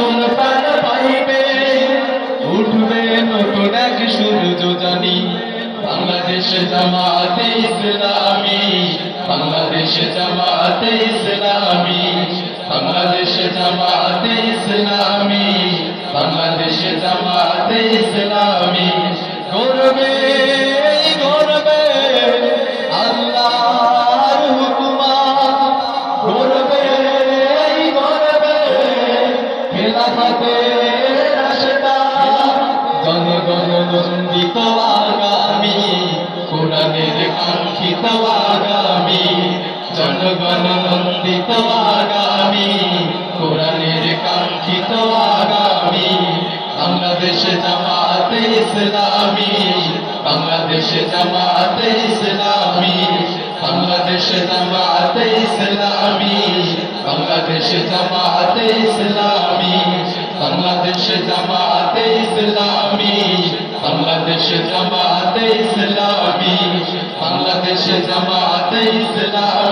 নতুন প্রাণ পাইবে। উঠবে নতুন এক সূর্য জানি। বাংলাদেশ জামাতে ইসলামী, বাংলাদেশ জামাতে ইসলামী, বাংলাদেশ জামাতে জনগণ নন্দিত বাংলাদেশ জামাতে ইসলামী, বাংলাদেশ জামাতে ইসলামী, বাংলাদেশ জামাতে ইসলামী, বাংলাদেশ জামাতে ইসলামী, বাংলাদেশ জামাতে ইসলামী, বাংলাদেশ জামাতে ইসলামী, বাংলাদেশ জামাতে ইসলামী।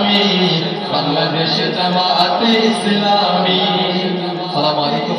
ইসলামী বাংলাদেশ জামাতে ইসলামী। সালাম আলাইকুম